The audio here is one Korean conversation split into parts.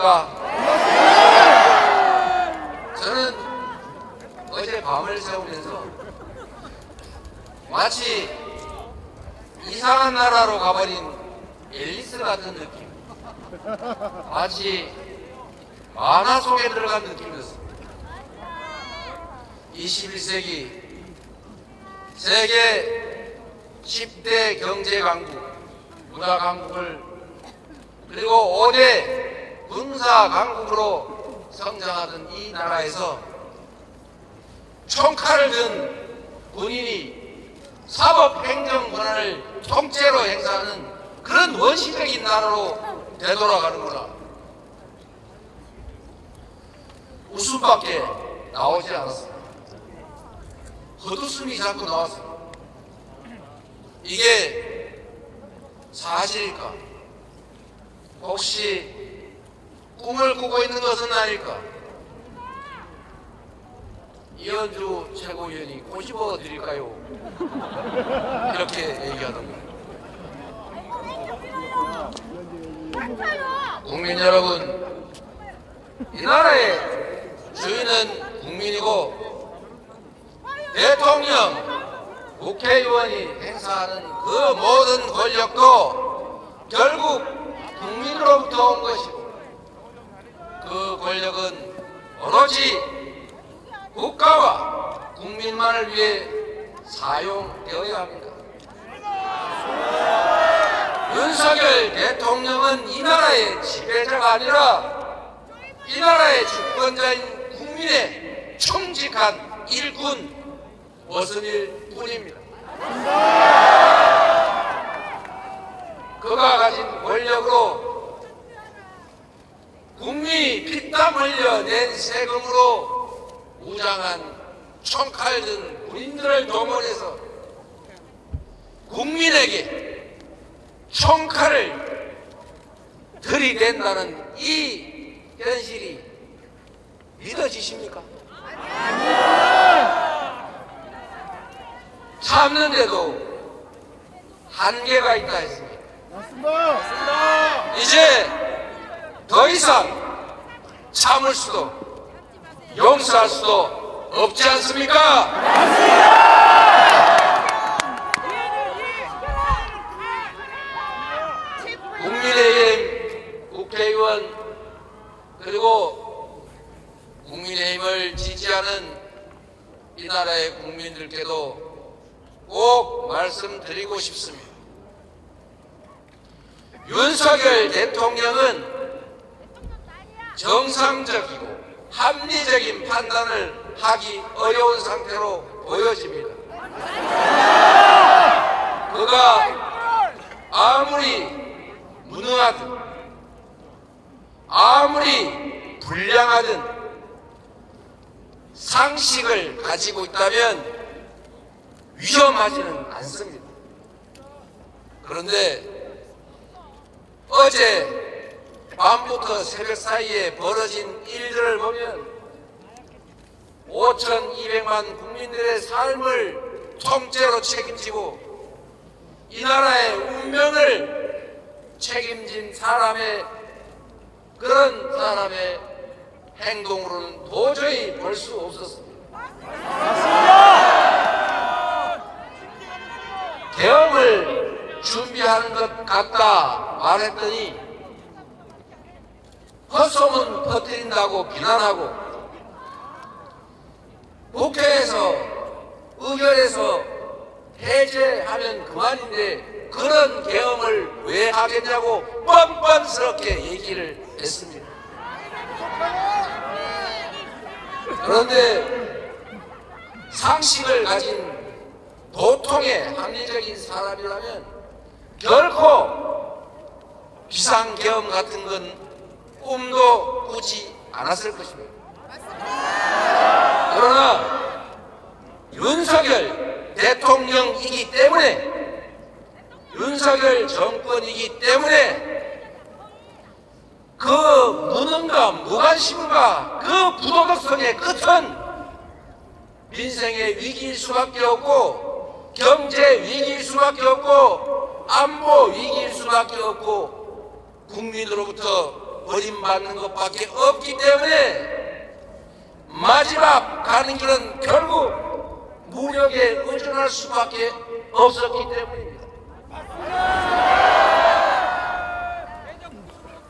놀라지 않았습니까? 저는 어제 밤을 새우면서 마치 이상한 나라로 가버린 앨리스 같은 느낌. 마치 만화 속에 들어간 느낌이었습니다. 21세기 세계 10대 경제 강국, 문화 강국을 그리고 5대 군사 강국으로 성장하던 이 나라에서 총칼을 든 군인이 사법 행정 권한을 통째로 행사하는 그런 원시적인 나라로 되돌아가는구나. 웃음밖에 나오지 않았습니다. 헛웃음이 자꾸 나왔습니다. 이게 사실일까? 혹시 꿈을 꾸고 있는 것은 아닐까? 이현주 최고위원이 꼬집어 드릴까요? 이렇게 얘기하던가. 국민 여러분, 이 나라의 주인은 국민이고 대통령, 국회의원이 행사하는 그 모든 권력도 결국 국민으로부터 온 것이고 그 권력은 오로지 국가와 국민만을 위해 사용되어야 합니다. 윤석열 대통령은 이 나라의 지배자가 아니라 이 나라의 주권자인 국민의 충직한 일꾼 모습일 뿐입니다. 그가 가진 권력으로 국민이 피땀 흘려 낸 세금으로 무장한 총칼 든 군인들을 동원해서 국민에게 총칼을 들이댄다는 이 현실이 믿어지십니까? 참는데도 한계가 있다 했습니다. 맞습니다. 이제 더 이상 참을 수도 용서할 수도 없지 않습니까? 국민의힘 국회의원 그리고 국민의힘을 지지하는 이 나라의 국민들께도 꼭 말씀드리고 싶습니다. 윤석열 대통령은 정상적이고 합리적인 판단을 하기 어려운 상태로 보여집니다. 그가 아무리 무능하든 아무리 불량하든 상식을 가지고 있다면 위험하지는 않습니다. 그런데 어제 밤부터 새벽 사이에 벌어진 일들을 보면 5,200만 국민들의 삶을 통째로 책임지고 이 나라의 운명을 책임진 사람의 그런 사람의 행동으로는 도저히 볼 수 없었습니다. 개혁을 준비하는 것 같다 말했더니 헛소문 퍼뜨린다고 비난하고 국회에서 의결해서 해제하면 그만인데 그런 계엄을 왜 하겠냐고 뻔뻔스럽게 얘기를 했습니다. 그런데 상식을 가진 보통의 합리적인 사람이라면 결코 비상계엄 같은 건 꿈도 꾸지 않았을 것입니다. 그러나 윤석열 대통령이기 때문에 윤석열 정권이기 때문에 그 무능과 무관심과 그 부도덕성의 끝은 민생의 위기일 수밖에 없고 경제 위기일 수밖에 없고 안보 위기일 수밖에 없고 국민으로부터 버림받는 것밖에 없기 때문에 마지막 가는 길은 결국 무력에 의존할 수밖에 없었기 때문입니다.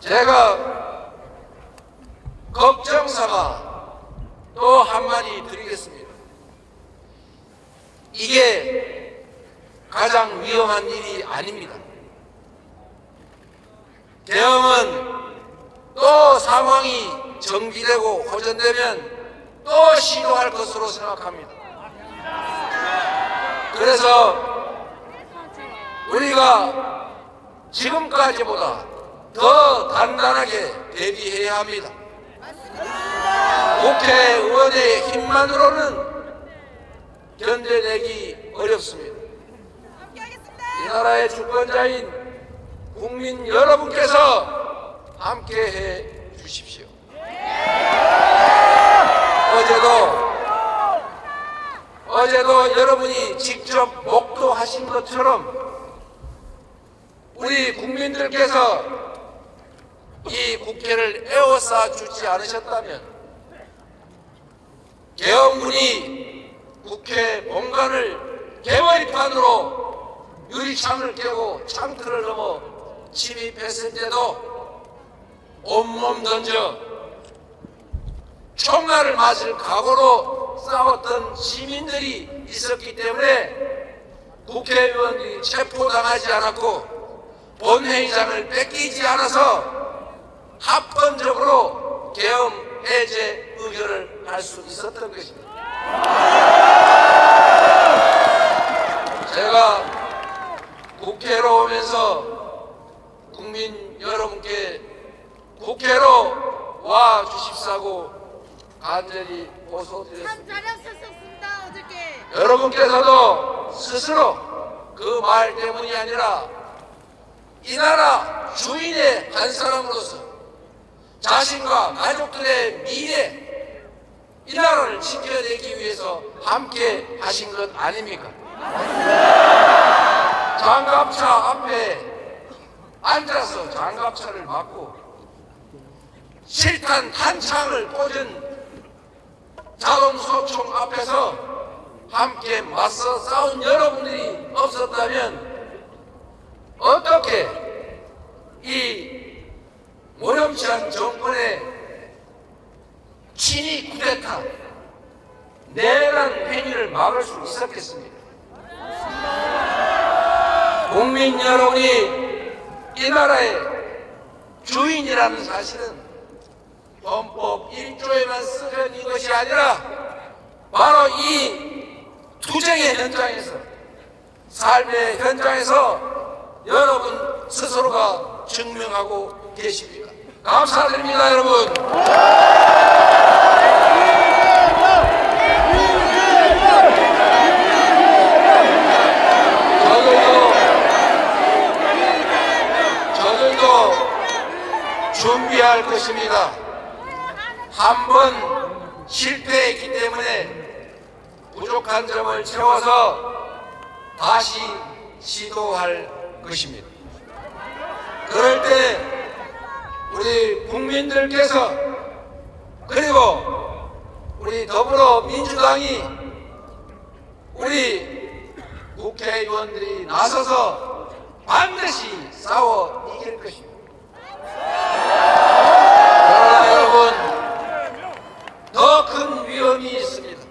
제가 걱정사가 또 한마디 드리겠습니다. 이게 가장 위험한 일이 아닙니다. 대형은 또 상황이 정비되고 호전되면 또 시도할 것으로 생각합니다. 그래서 우리가 지금까지보다 더 단단하게 대비해야 합니다. 국회의원의 힘만으로는 견뎌내기 어렵습니다. 이 나라의 주권자인 국민 여러분께서 함께 해 주십시오. 어제도 어제도 여러분이 직접 목도하신 것처럼 우리 국민들께서 이 국회를 에워싸 주지 않으셨다면 개헌군이 국회 본관을 개머리판으로 유리창을 깨고 창틀을 넘어 침입했을 때도 온몸 던져 총알을 맞을 각오로 싸웠던 시민들이 있었기 때문에 국회의원들이 체포당하지 않았고 본회의장을 뺏기지 않아서 합헌적으로 계엄 해제 의결을 할 수 있었던 것입니다. 제가 국회로 오면서 국민 여러분께 국회로 와 주십사고 간절히 호소드렸습니다. 참 잘하셨습니다 어저께 여러분께서도 스스로 그 말 때문이 아니라 이 나라 주인의 한 사람으로서 자신과 가족들의 미래 이 나라를 지켜내기 위해서 함께 하신 것 아닙니까? 장갑차 앞에 앉아서 장갑차를 맞고 실탄 탄창을 꽂은 자동소총 앞에서 함께 맞서 싸운 여러분들이 없었다면 어떻게 이 모렴치한 정권의 친위 쿠데타 내란 행위를 막을 수 있었겠습니까? 국민 여러분이 이 나라의 주인이라는 사실은 헌법 1조에만 쓰여진 것이 아니라 바로 이 투쟁의 현장에서 삶의 현장에서 여러분 스스로가 증명하고 계십니다. 감사드립니다, 여러분. 저들도 저들도 준비할 것입니다. 한 번 실패했기 때문에 부족한 점을 채워서 다시 시도할 것입니다. 그럴 때 우리 국민들께서 그리고 우리 더불어민주당이 우리 국회의원들이 나서서 반드시 싸워 이길 것입니다. 그러나 여러분 더 큰 위험이 있습니다.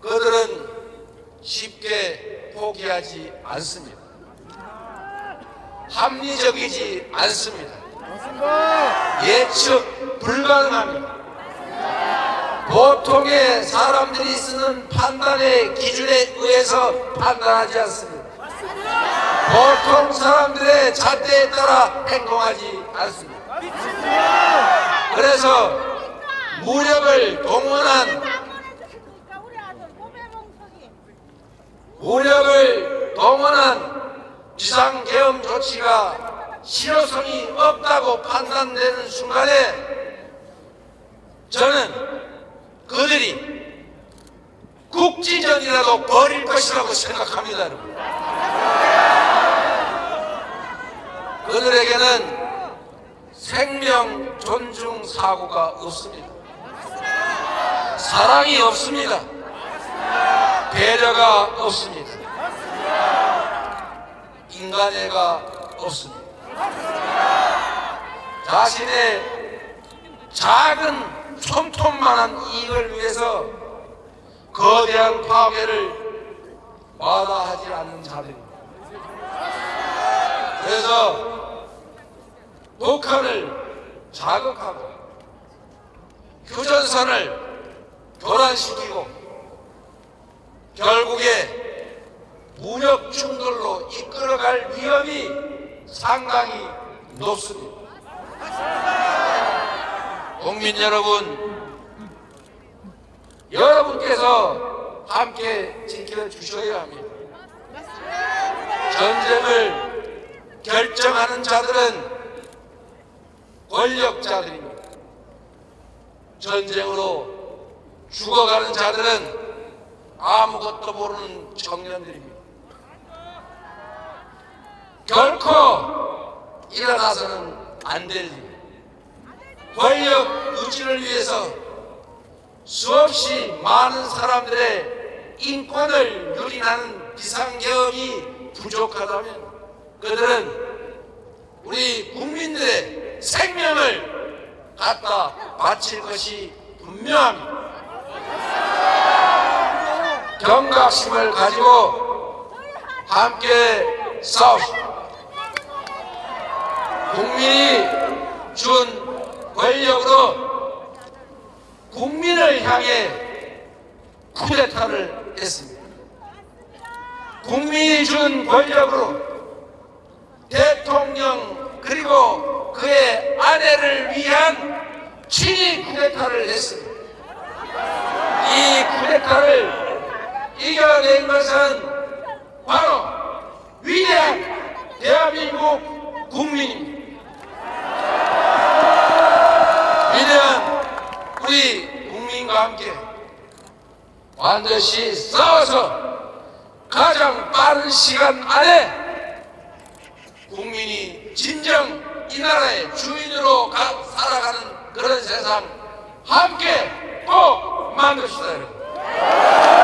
그들은 쉽게 포기하지 않습니다. 합리적이지 않습니다. 예측 불가능합니다. 보통의 사람들이 쓰는 판단의 기준에 의해서 판단하지 않습니다. 보통 사람들의 잣대에 따라 행동하지 않습니다. 그래서 무력을 동원한 우리 아들 고배봉석이 무력을 동원한 비상계엄 조치가 실효성이 없다고 판단되는 순간에 저는 그들이 국지전이라도 벌일 것이라고 생각합니다. 그들에게는 생명 존중 사고가 없습니다. 사랑이 없습니다. 배려가 없습니다. 인간애가 없습니다. 자신의 작은 촘촘만한 이익을 위해서 거대한 파괴를 마다하지 않는 자들입니다. 그래서 북한을 자극하고 휴전선을 교란시키고 결국에 무력 충돌로 이끌어갈 위험이 상당히 높습니다. 국민 여러분, 여러분께서 함께 지켜주셔야 합니다. 전쟁을 결정하는 자들은 권력자들입니다. 전쟁으로 죽어가는 자들은 아무것도 모르는 청년들입니다. 결코 일어나서는 안 될 일. 권력 유지를 위해서 수없이 많은 사람들의 인권을 누리는 비상계엄이 부족하다면 그들은 우리 국민들의 생명을 갖다 바칠 것이 분명합니다. 경각심을 가지고 함께 싸웁시다. 국민이 준 권력으로 국민을 향해 쿠데타를 했습니다. 국민이 준 권력으로 대통령 그리고 그의 아내를 위한 친위 쿠데타를 했습니다. 이 쿠데타를 이겨낸 것은 바로 위대한 대한민국 국민입니다. 위대한 우리 국민과 함께 반드시 싸워서 가장 빠른 시간 안에 국민이 진정 이 나라의 주인으로 가- 살아가는 그런 세상 함께 꼭 만듭시다. 여러분.